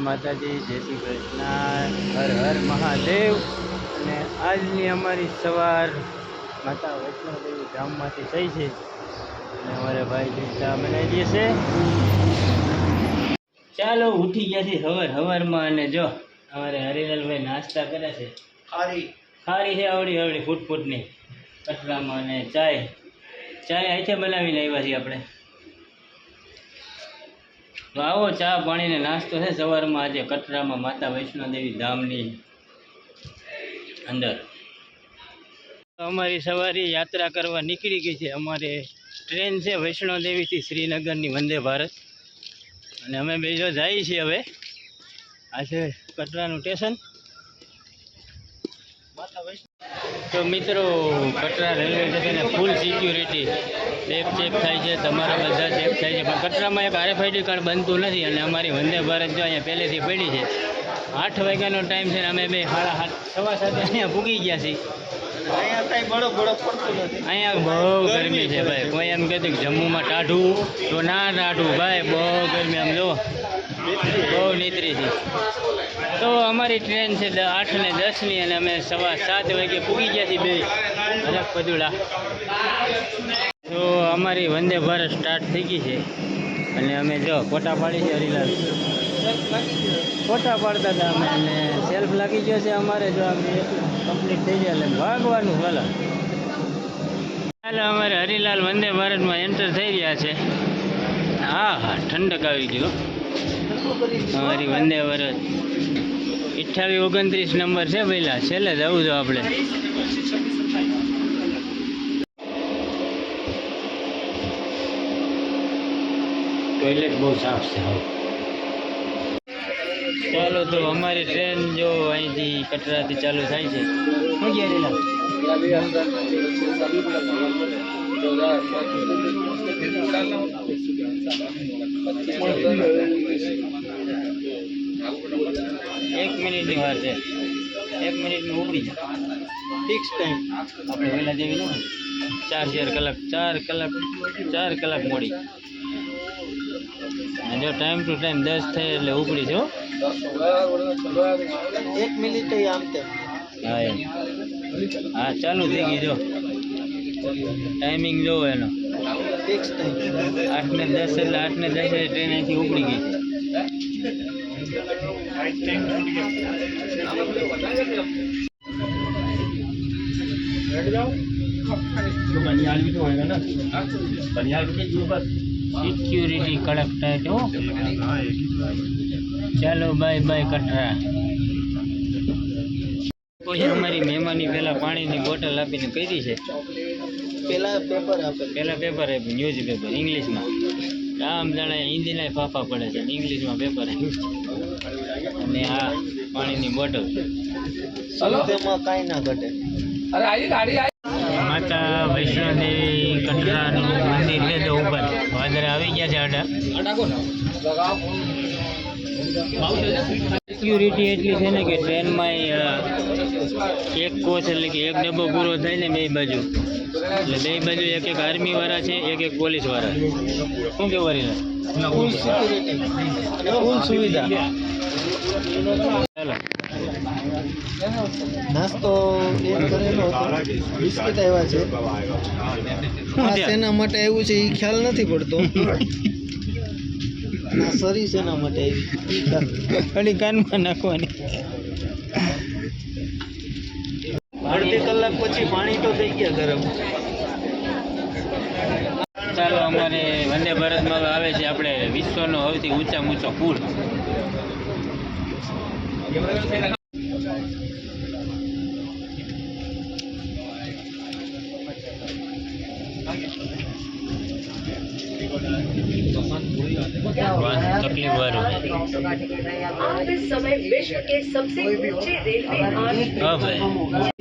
માતાજી જય શ્રી કૃષ્ણ હર હર મહાદેવ. અને આજની અમારી સવાર માતા વૈષ્ણોદેવી ગામમાંથી થઈ છે. અને અમારે ભાઈ ચા બનાવી છે ચાલો ઉઠી ગયા છે હવાર હવારમાં. અને જો અમારે હરિલાલભાઈ નાસ્તા કરે છે. ખારી. ખારી છે આવડી આવડી ફૂટ ફૂટની કટરામાં અને ચાય. ચાય અહીંથી બનાવીને આવ્યા છીએ આપણે. આવો ચા પાણીને નાસ્તો છે. સવારમાં આજે કટરામાં માતા વૈષ્ણોદેવી ધામની અંદર. અમારી સવારે યાત્રા કરવા નીકળી ગઈ છે. અમારે ટ્રેન છે વૈષ્ણોદેવીથી શ્રીનગરની વંદે ભારત. અને અમે બે જો જઈએ છીએ હવે. આ છે કટરાનું સ્ટેશન. તો મિત્રો કટરા રેલવે સ્ટેશને ફૂલ સિક્યુરિટી ચેક ચેક થાય છે તમારા બધા ચેક થાય છે. પણ કટરામાં એક આરએફઆઈડી કાર્ડ બનતું નથી અને અમારી વંદે ભારત જો અહીંયા પહેલેથી પડી છે. આઠ વાગ્યાનો ટાઈમ છે ને અમે બે સાડા સાત સવા સાતે અહીંયા પૂગી ગયા છીએ. અહીંયા બહુ ગરમી છે ભાઈ. કોઈ એમ કહેતું કે જમ્મુમાં ટાઢું તો ના ટાઢું ભાઈ બહુ ગરમી આમ જો. બહુ નીતરી છે. તો અમારી ટ્રેન છે આઠ ને દસની અને અમે સવા સાત વાગે પૂગી ગયા છીએ બે. અલગ પદુડા. તો અમારી વંદે ભારત સ્ટાર્ટ થઈ ગઈ છે. અને અમે જો ફોટા પાડી છે હરિલાલ. ફોટા પાડતા હતા અમે અને સેલ્ફ લાગી ગયો છે અમારે જો આમ કમ્પ્લીટ થઈ જાય એટલે ભાગવાનું ચાલો ચાલો અમારે હરિલાલ વંદે ભારતમાં એન્ટર થઈ રહ્યા છે. હા હા, ઠંડક આવી ગયો અમારી વંદે ભારત. અઠ્ઠાવીસ ઓગણત્રીસ નંબર છે પહેલા. છેલ્લે જવું જો આપણે. ટોયલેટ બહુ સાફ છે ચાલો તો અમારી ટ્રેન જો અહીંથી કટરાથી ચાલુ થાય છે. એક મિનિટની વાર છે એક મિનિટમાં ઉપડી જાય ફિક્સ ટાઈમ આપણે વહેલા જેવી ન હોય. ચાર ચાર કલાક ચાર કલાક ચાર કલાક મોડી. અને જો ટાઈમ ટુ ટાઈમ દસ થાય એટલે ઉપડી જો એક મિનિટ આમ તેમ. હા એમ. હા ચાલુ થઈ ગઈ જો. ટાઈમિંગ જોવો એનો. ફિક્સ ટાઈમ આઠ ને દસ એટલે આઠ ને દસ એટલે ટ્રેન અહીંથી ઉપડી ગઈ. સિક્યુરિટી કડક ટાઈટ હો ચાલો બાય બાય કટરા કોઈ અમારી મહેમાની પહેલા પાણીની બોટલ આપીને કરી છે? પેલા પેપર આપે. પહેલા પેપર આપ્યું ન્યૂઝ પેપર ઇંગ્લિશમાં આમ જાણે હિન્દીના ફાફા પડે છે ને ઇંગ્લિશમાં પેપર આપ્યું અને આ પાણીની બોટલ. તેમાં કાંઈ ના ઘટે. માતા વૈષ્ણોદેવી કટરાનું મંદિર છે તો ઉપર. વાદળ આવી ગયા છે આડા સિક્યુરિટી એટલી છે ને કે ટ્રેનમાં એક કોચ એટલે કે એક ડબ્બો પૂરો થાય ને બે બાજુ. એટલે બે બાજુ એક એક આર્મી વાળા છે એક એક પોલીસવાળા. શું કેવું ફૂલ ફૂલ સુવિધા. ચાલો. નાસ્તો એક કરેલો હતો. બિસ્કિટ આવ્યા છે. શેના માટે આવ્યું છે એ ખ્યાલ નથી પડતો. સરી શેના માટે આવી? કાનમાં નાખવાની. અડધી કલાક પછી પાણી તો થઈ ગયા ગરમ. ચાલો અમારે વંદે ભારતમાં આવે છે આપણે વિશ્વનો સૌથી ઊંચામાં ઊંચો પુલ. તકલીફ વાળું आप इस